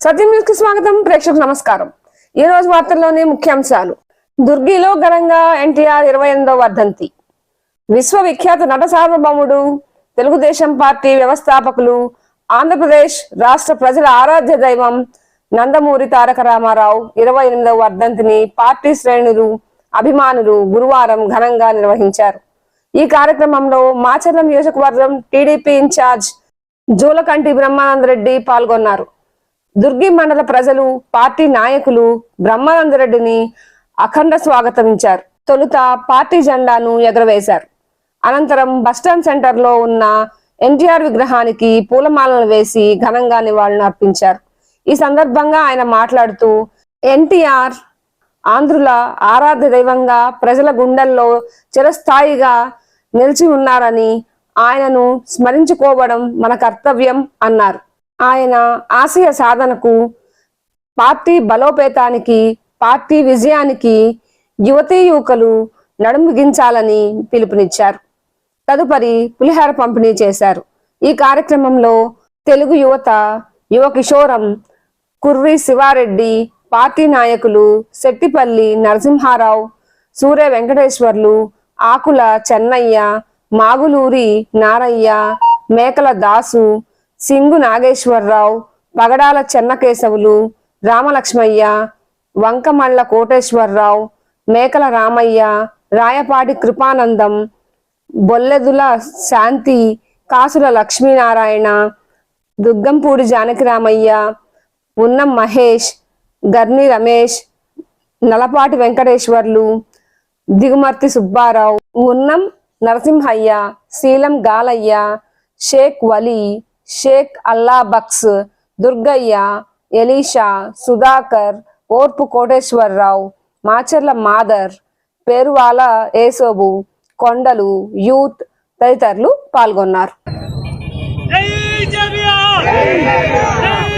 సత్యం న్యూస్కి స్వాగతం. ప్రేక్షకు నమస్కారం. ఈ రోజు వార్తల్లోని ముఖ్యాంశాలు. దుర్గిలో ఘనంగా ఎన్టీఆర్ ఇరవై ఎనిమిదవ వర్ధంతి. విశ్వవిఖ్యాత నట సార్వభౌముడు తెలుగుదేశం పార్టీ వ్యవస్థాపకులు ఆంధ్రప్రదేశ్ రాష్ట్ర ప్రజల ఆరాధ్య దైవం నందమూరి తారక రామారావు ఇరవై ఎనిమిదవ వర్ధంతిని పార్టీ శ్రేణులు అభిమానులు గురువారం ఘనంగా నిర్వహించారు. ఈ కార్యక్రమంలో మాచర్ల నియోజకవర్గం టీడీపీ ఇన్ఛార్జ్ జూలకంటి బ్రహ్మానందరెడ్డి పాల్గొన్నారు. దుర్గి మండల ప్రజలు పార్టీ నాయకులు బ్రహ్మానందరెడ్డిని అఖండ స్వాగతమించారు తొలుత పార్టీ జెండాను ఎగరవేశారు. అనంతరం బస్టాండ్ సెంటర్లో ఉన్న ఎన్టీఆర్ విగ్రహానికి పూలమాలలు వేసి ఘనంగా నివాళులు అర్పించారు. ఈ సందర్భంగా ఆయన మాట్లాడుతూ ఎన్టీఆర్ ఆంధ్రుల ఆరాధ్య దైవంగా ప్రజల గుండెల్లో చిరస్థాయిగా నిలిచి ఉన్నారని ఆయనను స్మరించుకోవడం మన కర్తవ్యం అన్నారు. ఆయన ఆశయ సాధనకు పార్టీ బలోపేతానికి పార్టీ విజయానికి యువతీ యువకులు నడుముగించాలని పిలుపునిచ్చారు. తదుపరి పులిహార పంపిణీ చేశారు. ఈ కార్యక్రమంలో తెలుగు యువత యువ కిషోరం కుర్రి శివారెడ్డి పార్టీ నాయకులు శెట్టిపల్లి నరసింహారావు సూర్య వెంకటేశ్వర్లు ఆకుల చెన్నయ్య మాగులూరి నారయ్య మేకల దాసు సింగు నాగేశ్వరరావు పగడాల చెన్నకేశవులు రామలక్ష్మయ్య వంకమళ్ళ కోటేశ్వరరావు మేకల రామయ్య రాయపాటి కృపానందం బొల్లెదుల శాంతి కాసుల లక్ష్మీనారాయణ దుగ్గంపూడి జానకిరామయ్య ఉన్నం Mahesh గర్ని Ramesh నలపాటి Venkateswarlu Digumarthi Subbarao Unnam Narasimhaiah Seelam Galaiah Sheikh Vali Sheikh Allah bucks Durgaiah Elisha Sudhakar Orpu Koteswararao Macherla Madar Peruvala Esobu Kondalu youth తదితరులు పాల్గొన్నారు. జై జై